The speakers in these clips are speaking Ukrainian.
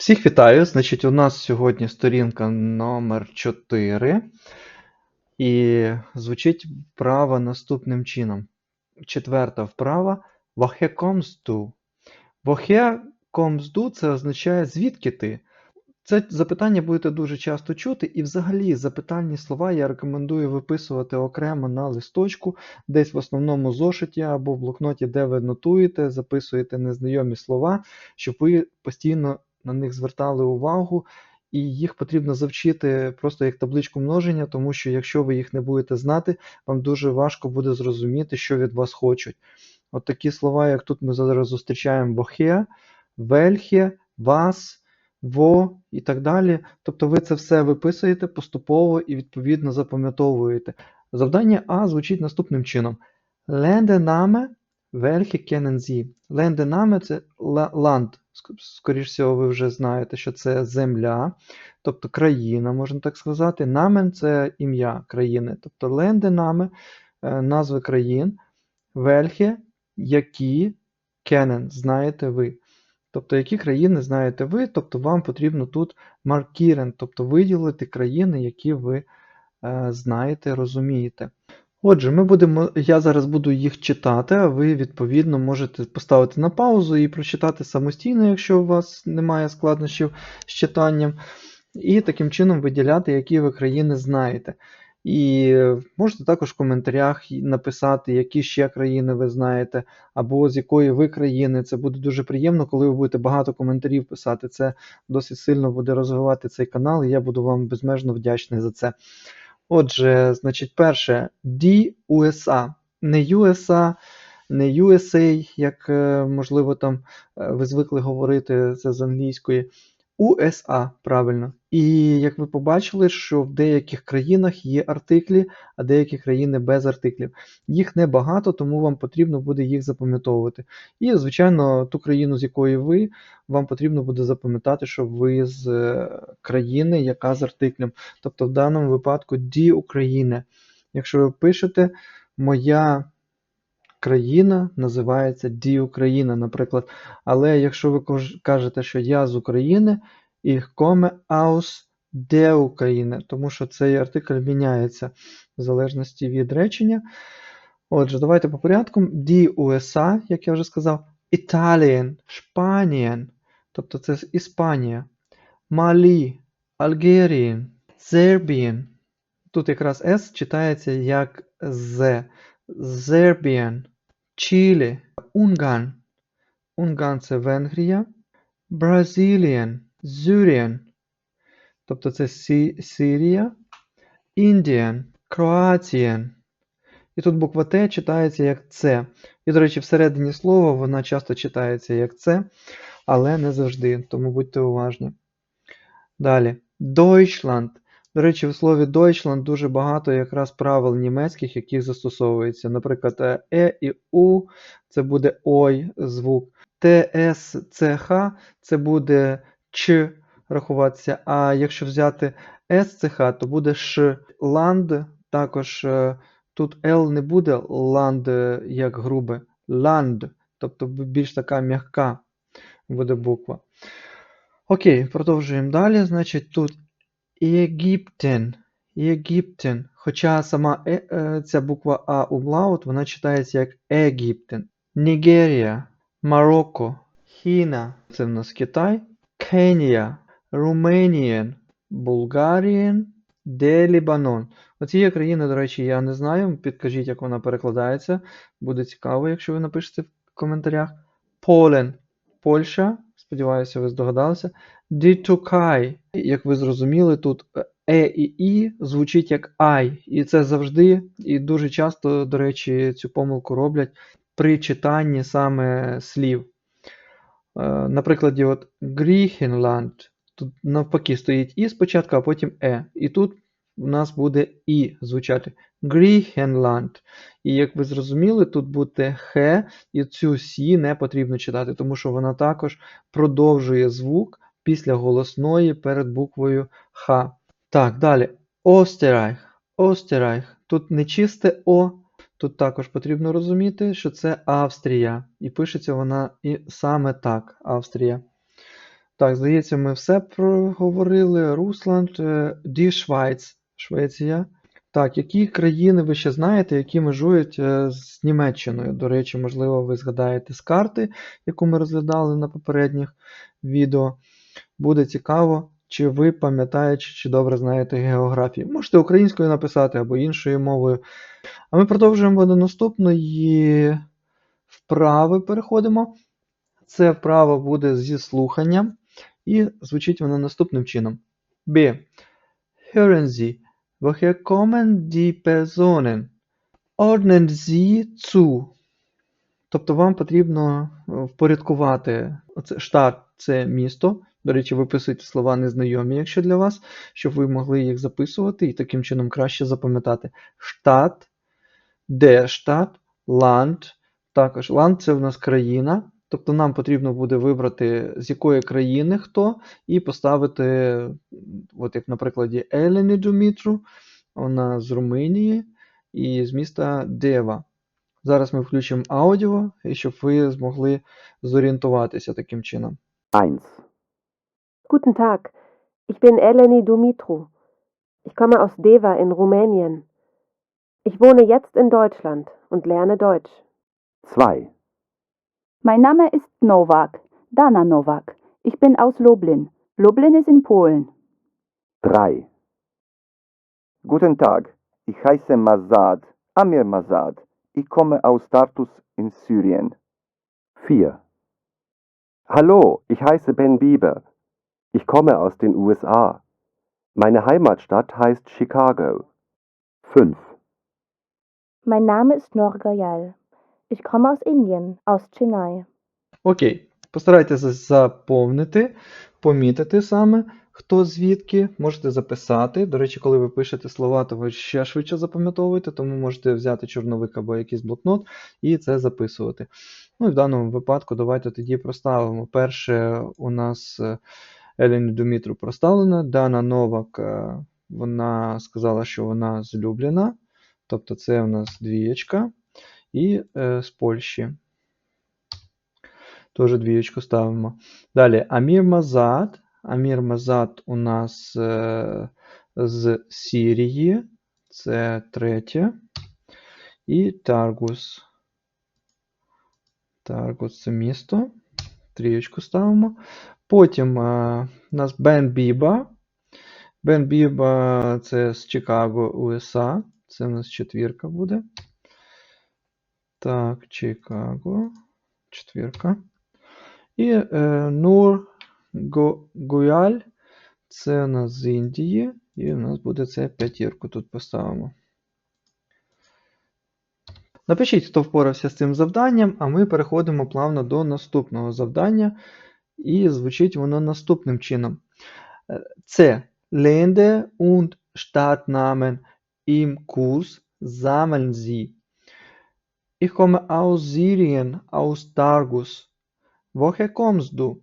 Всіх вітаю. Значить, у нас сьогодні сторінка номер 4. І звучить вправа наступним чином. Четверта вправа. Woher kommst du? Woher це означає звідки ти. Це запитання будете дуже часто чути, і взагалі запитальні слова я рекомендую виписувати окремо на листочку, десь в основному зошиті або в блокноті, де ви нотуєте, записуєте незнайомі слова, щоб ви постійно на них звертали увагу, і їх потрібно завчити просто як табличку множення, тому що якщо ви їх не будете знати, вам дуже важко буде зрозуміти, що від вас хочуть. От такі слова, як тут ми зараз зустрічаємо woher, welche, was, wo і так далі. Тобто ви це все виписуєте поступово і відповідно запам'ятовуєте. Завдання А звучить наступним чином: Ländername, welche kennen Sie? Ländername – це ла- land. Ск- Скоріш всього, ви вже знаєте, що це земля, тобто країна, можна так сказати. Намен це ім'я країни. Тобто Ländername – е, назви країн, welche – які, kennen – знаєте ви. Тобто, які країни знаєте ви, тобто вам потрібно тут маркірен, тобто виділити країни, які ви е, знаєте, розумієте. Отже, ми будемо, я зараз буду їх читати, а ви, відповідно, можете поставити на паузу і прочитати самостійно, якщо у вас немає складнощів з читанням, і таким чином виділяти, які ви країни знаєте. І можете також в коментарях написати, які ще країни ви знаєте, або з якої ви країни. Це буде дуже приємно, коли ви будете багато коментарів писати. Це досить сильно буде розвивати цей канал, і я буду вам безмежно вдячний за це. Отже, значить, перше, D USA. Не USA, не USA, як е, можливо там е, ви звикли говорити це з англійської. USA, правильно. І як ви побачили, що в деяких країнах є артиклі, а деякі країни без артиклів. Їх небагато, тому вам потрібно буде їх запам'ятовувати. І, звичайно, ту країну, з якої ви, вам потрібно буде запам'ятати, що ви з е, країни, яка з артиклем. Тобто в даному випадку die України. Якщо ви пишете моя країна називається die Україна, наприклад. Але якщо ви кажете, що я з України, ich komme aus der України, тому що цей артикль міняється в залежності від речення. Отже, давайте по порядку. Die USA, як я вже сказав, Italien, Spanien, тобто це Іспанія, Малі, Algerien, Serbian. Тут якраз S читається як Z. Serbian, Чилі, Унган. Унган це Венгрія, Brazilian, Syrian. Тобто це Сирія, Indian, Croatian. І тут буква Т читається як С. І, до речі, всередині слова вона часто читається як С, але не завжди, тому будьте уважні. Далі. Deutschland. До речі, в слові Deutschland дуже багато якраз правил німецьких, які застосовуються. Наприклад, е «е» і У це буде ой звук. ТС, це буде Ч рахуватися. А якщо взяти СЦХ, то буде Ш. Ланд також е, тут Л не буде ланд як грубе. Ланд, тобто більш така м'яка буде буква. Окей, продовжуємо далі. Значить, тут Єгиптен. Єгиптен. Хоча сама е, е, ця буква А умлаут, вона читається як Египтен. Нігерія, Марокко, Хіна. Це в нас Китай. Кенія, Руменієн, Булгарієн, де Лібанон. Оцієї країни, до речі, я не знаю. Підкажіть, як вона перекладається. Буде цікаво, якщо ви напишете в коментарях. Полен. Польща. Сподіваюся, ви здогадалися. Дітукай. Як ви зрозуміли, тут Е і І звучить як Ай. І це завжди і дуже часто, до речі, цю помилку роблять при читанні саме слів. Е, На прикладі, от Гріхенланд. Тут навпаки стоїть І спочатку, а потім Е. І тут у нас буде І звучати Гріхенланд. І як ви зрозуміли, тут буде Х, і цю Сі не потрібно читати, тому що вона також продовжує звук після голосної перед буквою Х. Так, далі. Остерайх. Остерайх. Тут не чисте О. Тут також потрібно розуміти, що це Австрія. І пишеться вона і саме так, Австрія. Так, здається, ми все проговорили. Русланд, е, Die Schweiz, Швеція. Так, які країни ви ще знаєте, які межують е, з Німеччиною? До речі, можливо, ви згадаєте з карти, яку ми розглядали на попередніх відео. Буде цікаво, чи ви пам'ятаєте, чи добре знаєте географію. Можете українською написати або іншою мовою. А ми продовжуємо до наступної вправи. Переходимо. Це вправа буде зі слуханням, і звучить вона наступним чином. Б. Hören Sie, woher kommen die Personen? Ordnen Sie zu. Тобто вам потрібно впорядкувати штат це місто. До речі, виписуйте слова незнайомі, якщо для вас, щоб ви могли їх записувати і таким чином краще запам'ятати. Штат, де штат, ланд. Також ланд це в нас країна. Тобто нам потрібно буде вибрати, з якої країни хто, і поставити, от як на прикладі Елені Думітру, вона з Румунії і з міста Дева. Зараз ми включимо аудіо, щоб ви змогли зорієнтуватися таким чином. 1. Guten Tag, ich bin Eleni Dumitru. Ich komme aus Deva in Rumänien. Ich wohne jetzt in Deutschland und lerne Deutsch. 2. Mein Name ist Nowak, Dana Nowak. Ich bin aus Lublin. Lublin ist in Polen. 3. Guten Tag, ich heiße Mazad, Amir Mazad. Ich komme aus Tartus in Syrien. 4. Hallo, ich heiße Ben Bieber. Ich komme aus den USA. Meine Heimatstadt heißt Chicago. 5. Mein Name ist Noor Goyal. Ich komme aus Indien, aus Chennai. Окей, постарайтеся заповнити, помітити саме, хто звідки, можете записати. До речі, коли ви пишете слова, то ви ще швидше запам'ятовуєте, тому можете взяти чорновик або якийсь блокнот і це записувати. Ну і в даному випадку давайте тоді проставимо. Перше у нас е, Елені Думітру проставлена, Дана Новак, е, вона сказала, що вона з Любліна, тобто це у нас двієчка, і е, з Польщі. Теж двієчку ставимо. Далі Амір Мазад. Амір Мазад у нас е, з Сірії. Це третє. І Таргус. Таргус це місто. Трієчку ставимо. Потім е, у нас Бен Біба. Бен Біба це з Чикаго, USA. Це у нас четвірка буде. Так, Чикаго. Четвірка. І е, Нур Гуяль. Це у нас з Індії. І у нас буде це п'ятірку тут поставимо. Напишіть, хто впорався з цим завданням, а ми переходимо плавно до наступного завдання. І звучить воно наступним чином. Е, Це Länder und Stadtnamen im Kurs sammeln Sie. Ich komme aus Syrien, aus Targus. Woher kommst du?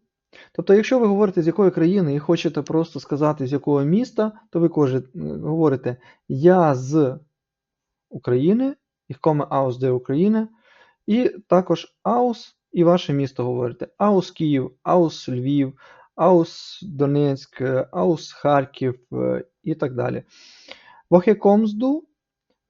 Тобто, якщо ви говорите з якої країни і хочете просто сказати з якого міста, то ви коже- говорите Я з України, ich komme aus der України, і також aus і ваше місто говорите. Aus Київ, aus Львів, aus Донецьк, aus Харків е, і так далі. Kommst?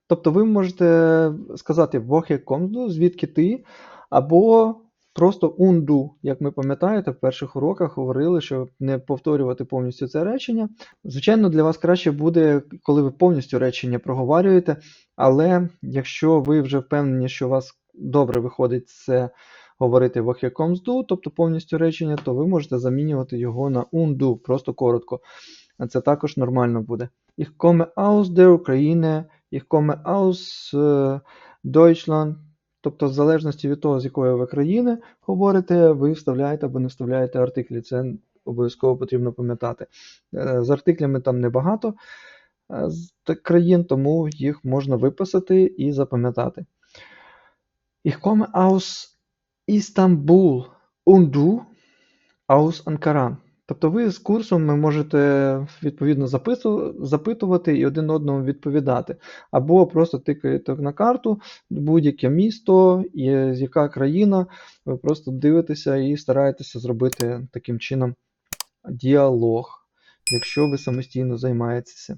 Тобто ви можете сказати kommst звідки ти, або просто унду, як ми пам'ятаєте, в перших уроках говорили, щоб не повторювати повністю це речення. Звичайно, для вас краще буде, коли ви повністю речення проговорюєте, але якщо ви вже впевнені, що у вас добре виходить це говорити «woher kommst du», тобто повністю речення, то ви можете замінювати його на унду, просто коротко. Це також нормально буде. Ich komme aus der Ukraine, ich komme aus е, Deutschland. Тобто, в залежності від того, з якої ви країни говорите, ви вставляєте або не вставляєте артиклі. Це обов'язково потрібно пам'ятати. Е, З артиклями там небагато е, з країн, тому їх можна виписати і запам'ятати. Ich komme aus Und du aus Ankara. Тобто ви з курсом ви можете відповідно запитувати і один одному відповідати. Або просто тикаєте на карту будь-яке місто, яка країна, ви просто дивитеся і стараєтеся зробити таким чином діалог, якщо ви самостійно займаєтеся.